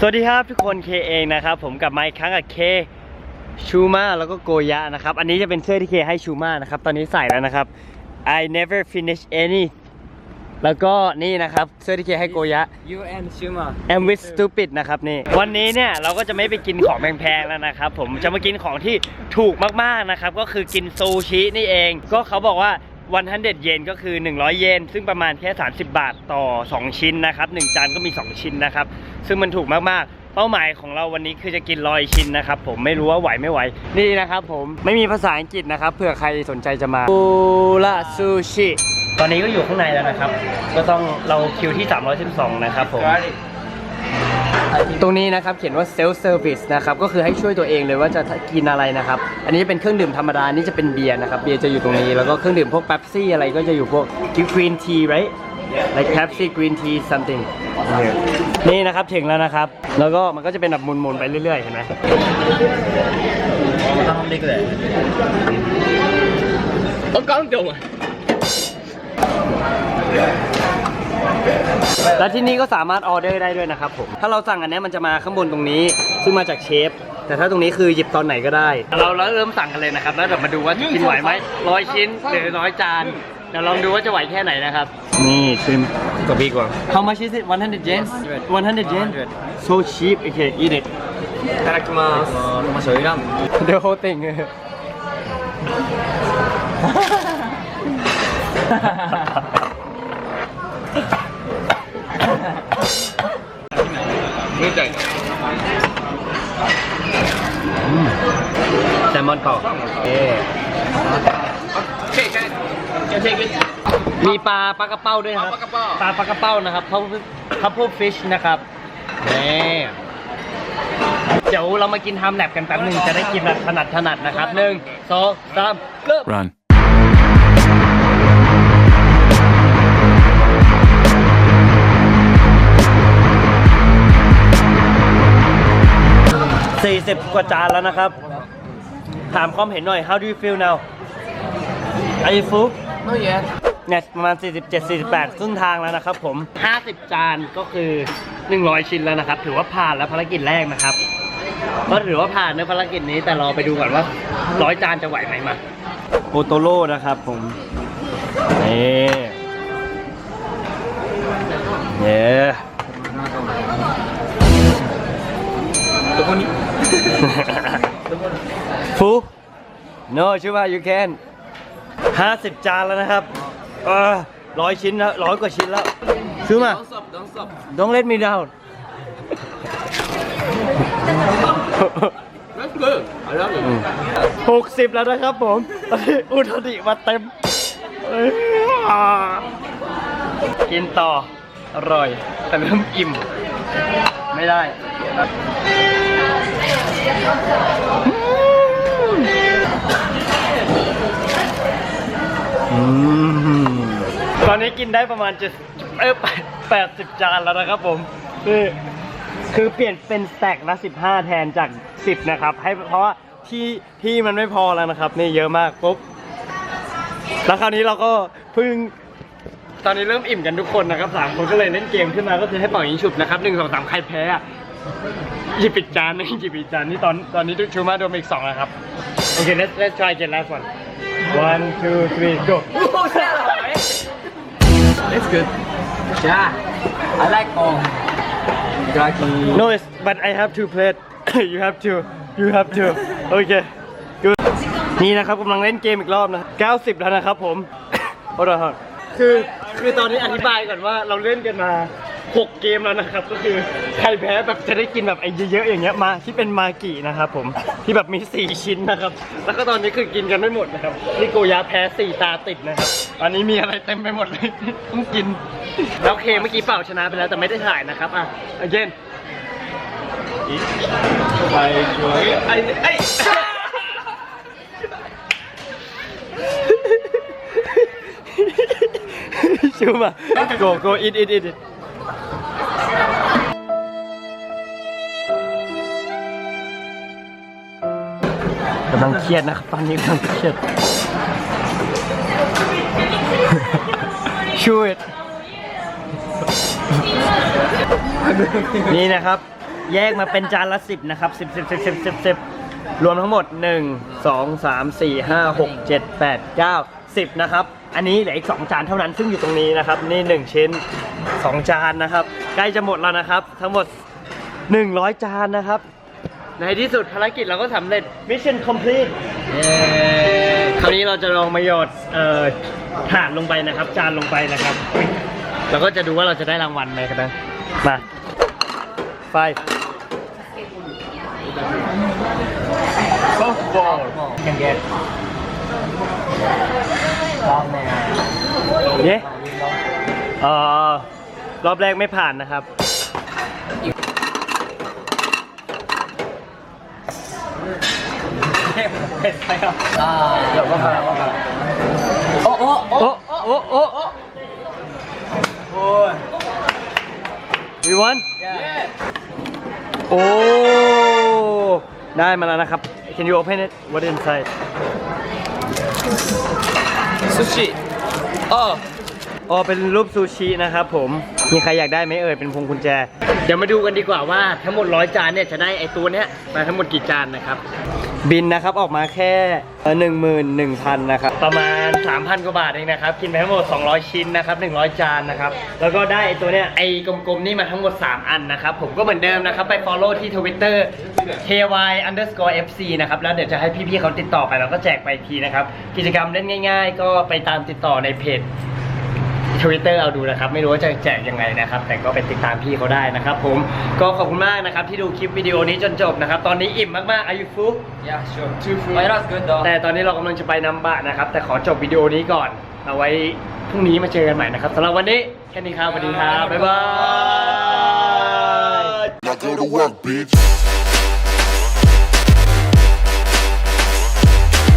สวัสดีครับทุกคนเคเองนะครับผมกลับมาอีกครั้งกับเคชูมาแล้วก็โกยะนะครับ อันนี้จะเป็นเสื้อที่เคให้ชูมานะครับ ตอนนี้ใส่แล้วนะครับ I never finish any แล้วก็นี่นะครับเสื้อที่เคให้โกยะ You and Shuma I'm with stupid นะครับนี่วันนี้เนี่ยเราก็จะไม่ไปกินของแพงๆแล้วนะครับผมจะมากินของที่ถูกมากๆนะครับ ก็คือกินซูชินี่เอง ก็เขาบอกว่า 100เด็ดเยนก็คือ 100 เยน ซึ่งประมาณแค่ 30 บาทต่อ 2 ชิ้นนะครับ1จานก็มี 2 ชิ้นนะครับ ซึ่งมันถูกมาก ๆ เป้าหมายของเราวันนี้คือจะกินร้อยชิ้นนะครับผมไม่รู้ว่าไหวไม่ไหว นี่นะครับผมไม่มีภาษาอังกฤษนะครับเผื่อใครสนใจจะมาอูระซูชิตอนนี้ก็อยู่ข้างในแล้วนะครับ ก็ต้องเราคิวที่ 312 นะครับผม ตรงนี้นะครับเขียนว่า self service นะครับก็คือให้ช่วยตัวเองเลยว่าจะกินอะไรนะครับอันนี้เป็นเครื่องดื่มธรรมดานี่จะเป็นเบียร์นะครับเบียร์จะอยู่ตรงนี้แล้วก็เครื่องดื่มพวก Pepsi อะไรก็จะอยู่พวก green tea right like Pepsi green tea something นี่นะครับถึงแล้วนะครับ แล้วก็มันก็จะเป็นแบบหมุนๆไปเรื่อยๆ เห็นไหม Ông có dùng à? และที่นี่ก็สามารถออเดอร์ได้ด้วยนะครับผม ถ้าเราสั่งอันเนี้ยมันจะมาข้างบนตรงนี้ ซึ่งมาจากเชฟ แต่ถ้าตรงนี้คือหยิบตอนไหนก็ได้ เราเริ่มสั่งกันเลยนะครับ แล้วเดี๋ยวมาดูว่าจะกินไหวไหมร้อยชิ้นหรือร้อยจาน เดี๋ยวลองดูว่าจะไหวแค่ไหนนะครับ นี่ชิมตัวบีกว่า How much is it 100 yen 100 yen so cheap okay eat it いただきます。まあ、醤油ラーメン。 the whole thing ชื่ใจแซลมอนกรอเอ๊เมีปลาปลากระเป้าด้วยครับ ปลาปลากระเป้านะครับเขาเขาพูดฟิชนะครับนี่เดี๋ยวเรามากินทำแหลบกันแป๊บหนึ่งจะได้กินแบบถนัดถนัดนะครับหนึ่งสองสามเริ่ม ว่าจานแล้วนะครับ ถามความเห็นหน่อย how do you feel now are you full no yet เนี่ยประมาณ 47 48 ครึ่งทางแล้วนะครับผม 50 จานก็คือ 100 ชิ้นแล้วนะครับ ถือว่าผ่านแล้วภารกิจแรกนะครับ ก็ถือว่าผ่านในภารกิจนี้แต่รอไปดูก่อนว่า 100 จานจะไหวไหมมาโอโตโร่นะครับผมนี่เนี่ยตัวนี้ ฟู no ชื่อว่า you can 50 จานแล้วนะครับเออร้อยชิ้นแล้วร้อยกว่าชิ้นแล้ว ซื้อมา Don't stop, don't stop. Don't let me down That's good. I love it. หกสิบแล้วนะครับผมตอนนี้อุทดิมาเต็มเอ้ยอ่ากินต่อ อร่อย แต่เริ่มอิ่ม ไม่ได้อืม ตอนนี้กินได้ประมาณจะเออแปดสิบจานแล้วนะครับผมนี่คือเปลี่ยนเป็นแตกละ15แทนจาก10นะครับ ให้เพราะว่าที่ที่มันไม่พอแล้วนะครับ นี่เยอะมากปุ๊บแล้วคราวนี้เราก็เพิ่งตอนนี้เริ่มอิ่มกันทุกคนนะครับสามคนก็เลยเล่นเกมขึ้นมาก็คือให้เป่ายิงฉุบนะครับหนึ่งสองสามใครแพ้ หยิบอีกจานหนึงหยิบอีกจานนี่ตอนตอนนี้ชูมาโดนไปอีกสองแล้วครับโอเค let's let's try again last one one two three go It's good. Yeah. I like all. Draki. no it's but I have to play you have to you have to โอเค good นี่นะครับกำลังเล่นเกมอีกรอบนะ90 แล้วนะครับผมโอ้โหคือคือตอนนี้อธิบายก่อนว่าเราเล่นกันมา 6 เกมแล้วนะครับ ก็คือใครแพ้แบบจะได้กินแบบไอ้เยอะๆอย่างเงี้ยมาที่เป็นมากินะครับผมที่แบบมี 4 ชิ้นนะครับ แล้วก็ตอนนี้คือกินกันไม่หมดนะครับนี่โกยาแพ้ 4 ตาติดนะครับตอนนี้มีอะไรเต็มไปหมดเลย ต้องกินแล้วเคเมื่อกี้เป่าชนะไปแล้วแต่ไม่ได้ถ่ายนะครับอะ again ไปช่วยไอ้ไอ้ชูมา go go eat eat eat eat กำลังเครียดนะครับ ตอนนี้กำลังเครียดช่วยนี่นะครับ แยกมาเป็นจานละ10นะครับ10 10 10 10 10 10รวมทั้งหมด1 2 3 4 5 6 7 8 9 10นะครับ อันนี้เหลืออีก2จานเท่านั้นซึ่งอยู่ตรงนี้นะครับ นี่1ชิ้น2จานนะครับ ใกล้จะหมดแล้วนะครับ ทั้งหมด100จานนะครับ ในที่สุดภารกิจเราก็สำเร็จ Mission complete คราวนี้เราจะลองมาหยดเอ่อถาดลงไปนะครับ จานลงไปนะครับเราก็จะดูว่าเราจะได้รางวัลไหมกันนะมา five softball can get long man เย้เอ่อรอบแรกไม่ผ่านนะครับ เผ็ดไปครับอ่าเดี๋ยวก็พาก็พาโอ้โอ้โอ้โอ้โอ้โอ้โอ้ย we won โอ้ ได้มาแล้วนะครับ can you open it what inside sushi อ๋ออ๋อเป็นรูปซูชินะครับผม มีใครอยากได้ไหมเอ่ย เป็นพวงกุญแจ เดี๋ยวมาดูกันดีกว่าว่าทั้งหมดร้อยจานเนี่ยจะได้ไอตัวเนี้ยมาทั้งหมดกี่จานนะครับ บินนะครับออกมาแค่หนึ่งหมื่นหนึ่งพันนะครับประมาณ 3,000 กว่าบาทเองนะครับ กินไปทั้งหมด 200 ชิ้นนะครับ 100 จานนะครับ แล้วก็ได้ไอตัวเนี้ยไอกลมๆ นี่มาทั้งหมด 3 อันนะครับ ผมก็เหมือนเดิมนะครับ ไป follow ที่ Twitter ky underscore fc นะครับ แล้วเดี๋ยวจะให้พี่ๆเขาติดต่อไป แล้วก็แจกไปทีนะครับ กิจกรรมเล่นง่าย ๆ ก็ไปตามติดต่อในเพจ ทวิตเตอร์เอาดูนะครับ ไม่รู้ว่าจะแจกยังไงนะครับ แต่ก็ไปติดตามพี่เขาได้นะครับ ผมก็ขอบคุณมากนะครับที่ดูคลิปวิดีโอนี้จนจบนะครับ ตอนนี้อิ่มมากๆอายุฟุก yeah sure two food oh that's good though แต่ตอนนี้เรากำลังจะไปนำบะนะครับ แต่ขอจบวิดีโอนี้ก่อน เอาไว้พรุ่งนี้มาเจอกันใหม่นะครับสำหรับวันนี้แค่นี้ครับสวัสดีครับบ๊ายบาย Now go to work, bitch.